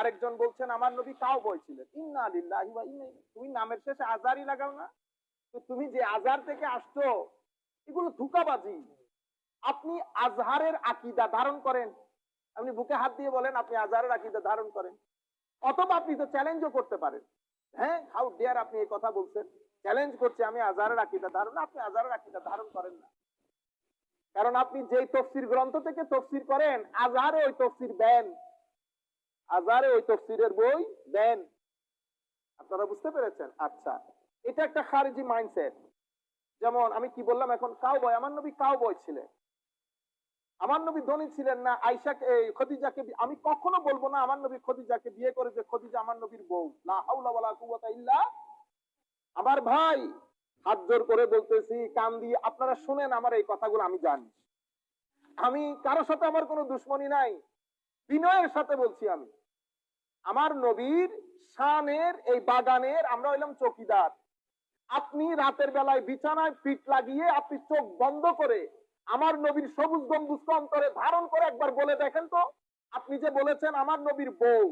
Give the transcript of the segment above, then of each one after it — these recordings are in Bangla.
আরেকজন বলছেন, আমার নবী কাউ বয় ছিলেন ইন্না আলিল্লাহি তুমি নামের শেষে আজারই লাগাও না। তো তুমি যে আজার থেকে আসছো, এগুলো ধোঁকাবাজি। আপনি আজহারের আকিদা ধারণ করেন। আপনি বুকে হাত দিয়ে বলেন, আপনি আজহারের আকিদা ধারণ করেন। অথবা আপনি তো চ্যালেঞ্জও করতে পারেন। হ্যাঁ হাউ ডিয়ার আপনি এই কথা বলছেন? চ্যালেঞ্জ করছে আমি আজহারের আকিদা ধারণ, আপনি আজহারের আকিদা ধারণ করেন না। কারণ আপনি যেই তফসির গ্রন্থ থেকে তফসির করেন, আজহারে ওই তফসির দেন। আজহারে ওই তফসিরের বই দেন। আপনারা বুঝতে পেরেছেন? আচ্ছা এটা একটা খারিজি মাইন্ডসেট যেমন আমি কি বললাম এখন কাউ বয় আমার নবী কাউ বয় ছিলেন। আমার নবী ধনী ছিলেন না আইসাকে খদিজাকে আমি কখনো বলব না আমার নবী খদিজাকে বিয়ে করে যে খদিজা আমার নবীর বউ। লা হাওলা ওয়ালা কুওয়াতা ইল্লা আমার ভাই। হাত জোর করে বলতেছি, কান দিয়ে। আপনারা শুনেন আমার এই কথাগুলো, আমি জানি। আমি কারোর সাথে আমার কোনো দুশ্মনী নাই। বিনয়ের সাথে বলছি আমি। আমার নবীর শানের এই বাগানের, আমরা হইলাম চকিদার। আপনি রাতের বেলায় বিছানায় পিঠ লাগিয়ে আপনি চোখ বন্ধ করে আমার নবীর সবুজ গম্বুজকে অন্তরে ধারণ করে একবার বলে দেখেন তো। আপনি যে বলেছেন আমার নবীর বউ,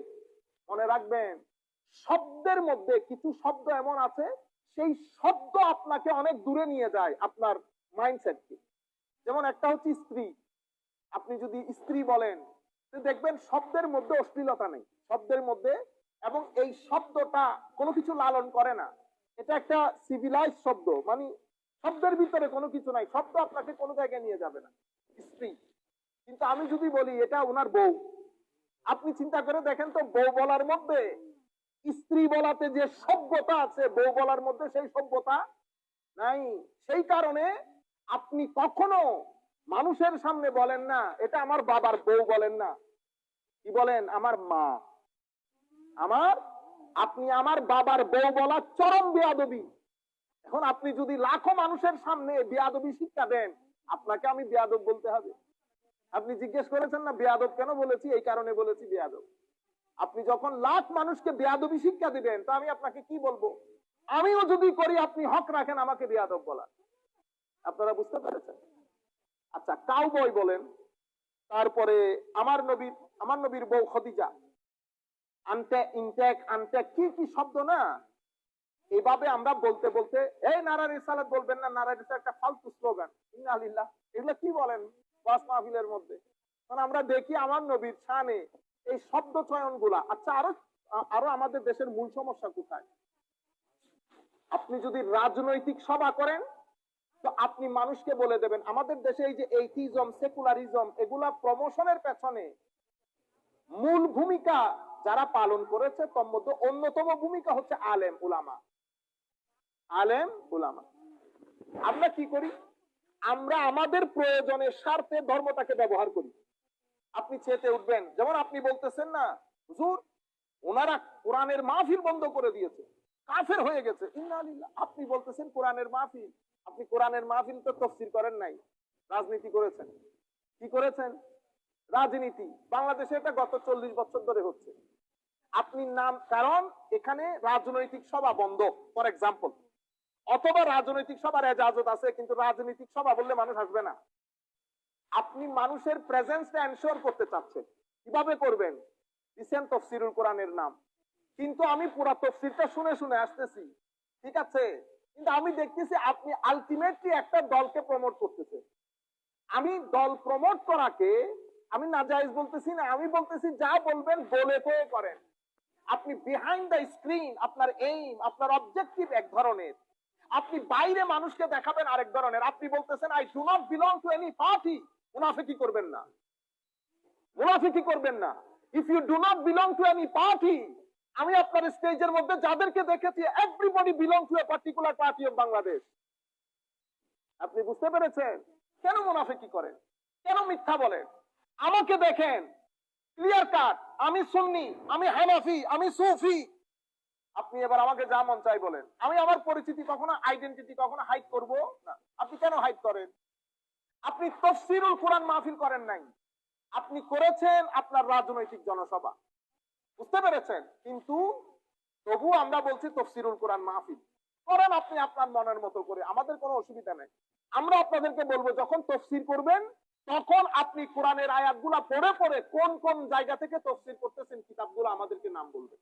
মনে রাখবেন, শব্দের মধ্যে কিছু শব্দ এমন আছে, সেই শব্দ আপনাকে অনেক দূরে নিয়ে যায় আপনার মাইন্ডসেটকে যেমন একটা হচ্ছে স্ত্রী। আপনি যদি স্ত্রী বলেন দেখবেন শব্দের মধ্যে অশ্লীলতা নেই, শব্দের মধ্যে এবং এই শব্দটা কোনো কিছু লালন করে না। এটা একটা সিভিলাইজ শব্দ মানে শব্দের ভিতরে কোনো কিছু নাই, শব্দ আপনাকে কোনো জায়গায় নিয়ে যাবে না স্ত্রী কিন্তু আমি যদি বলি, এটা ওনার বউ। আপনি চিন্তা করে দেখেন তো, বউ বলার মধ্যে, স্ত্রী বলাতে যে সভ্যতা আছে, বউ বলার মধ্যে সেই সভ্যতা নাই। সেই কারণে আপনি কখনো মানুষের সামনে বলেন না, এটা আমার বাবার বউ বলেন না। কি বলেন? আমার মা। আমার, আপনি আমার বাবার বউ বলা চরম বেয়াদবি। এখন আপনি যদি লাখো মানুষের সামনে বেয়াদবি শিক্ষা দেন, আপনাকে আমি বেয়াদব বলতে হবে। আপনি জিজ্ঞেস করেছেন না, বেয়াদব কেন বলেছি? এই কারণে বলেছি বেয়াদব। আপনি যখন লাখ মানুষকে বেয়াদবি শিক্ষা দিবেন, তো আমি আপনাকে কি বলব? আমিও যদি করি, আপনি হক রাখেন, আমাকে বেয়াদব বলা আপনারা বুঝতে পেরেছেন? আচ্ছা কাউ বই বলেন। তারপরে আমার নবীর আমার নবীর বউ খদিজা। আনটে ইনটেক আনটেক কি কি শব্দ না? এভাবে আমরা বলতে বলতে, এই নারার ইসালাত বলবেন না ইসালাত একটা ফালতু স্লোগান। এগুলো কি বলেন? বাস মাহফিলের মধ্যে। কারণ আমরা দেখি আমার নবীর শানে এই শব্দ চয়নগুলা আচ্ছা আরও আরও আমাদের দেশের মূল সমস্যা কোথায়? আপনি যদি রাজনৈতিক সভা করেন তো আপনি মানুষকে বলে দেবেন, আমাদের দেশে এই যে এইটিজম সেকুলারিজম এগুলা প্রমোশনের পেছনে মূল ভূমিকা যারা পালন করেছে, তোর মধ্যে অন্যতম ভূমিকা হচ্ছে আলেম, উলামা। আলেম, উলামা। আমরা কি করি? আমরা আমাদের প্রয়োজনের স্বার্থে ধর্মটাকে ব্যবহার করি। আপনি চেতে উঠবেন। যেমন আপনি বলতেছেন না, হুজুর ওনারা কোরআনের মাহফিল বন্ধ করে দিয়েছে। কাফের হয়ে গেছে। আপনি বলতেছেন কোরআনের মাহফিল আপনি কোরআনের মাহফিল তো তফসির করেন নাই। রাজনীতি করেছেন। কি করেছেন? রাজনীতি। বাংলাদেশে এটা গত চল্লিশ বছর ধরে হচ্ছে। আপনি নাম, কারণ এখানে রাজনৈতিক সভা বন্ধ, ফর এক্সাম্পল অথবা রাজনৈতিক সভার এজাজত আছে, কিন্তু রাজনৈতিক সভা বললে মানুষ আসবে না। আপনি মানুষের প্রেজেন্সটা এনশোর করতে চাচ্ছেন। কীভাবে করবেন? দিচ্ছেন তফসিরুল কোরআনের নাম। কিন্তু আমি পুরা তফসিরটা শুনে শুনে আসতেছি। ঠিক আছে? কিন্তু আমি দেখতেছি আপনি আলটিমেটলি একটা দলকে প্রমোট করতেছেন। আমি দল প্রমোট করাকে আমি নাজাইজ বলতেছি না, আমি বলতেছি যা বলবেন বলে কয়ে করেন। আপনি বিহাইন্ড দ্য স্ক্রিন আপনার এইম আপনার অবজেক্টিভ এক ধরনের। আপনি বাইরে মানুষকে দেখাবেন আরেক ধরনের। আপনি বলতেছেন I do not belong to any party মুনাফিকি করবেন না। মুনাফিকি করবেন না। If you do not belong to any party আমি আপনার স্টেজের মধ্যে যাদেরকে দেখেছি everybody belong to a particular party of Bangladesh আপনি বুঝতে পেরেছেন? কেন মুনাফিকি করেন? কেন মিথ্যা বলেন? আমাকে দেখেন ক্লিয়ার কাট আমি সুন্নি, আমি হানাফি, আমি সুফি। আপনি এবার আমাকে যা মন চাই বলেন। আমি আমার পরিচিতি কখনো আইডেন্টিটি কখনো হাইড করব না। আপনি কেন হাইড করেন? আপনি তফসিরুল কোরআন মাহফিল করেন নাই। আপনি করেছেন আপনার রাজনৈতিক জনসভা। বুঝতে পেরেছেন? কিন্তু তবু আমরা বলছি তফসিরুল কোরআন মাহফিল। করেন আপনি আপনার মনের মতো করে, আমাদের কোনো অসুবিধা নেই। আমরা আপনাদেরকে বলব, যখন তফসির করবেন, তখন আপনি কোরআনের আয়াতগুলা পড়ে পড়ে কোন কোন জায়গা থেকে তফসির করতেছেন, কিতাবগুলো আমাদেরকে নাম বলবেন।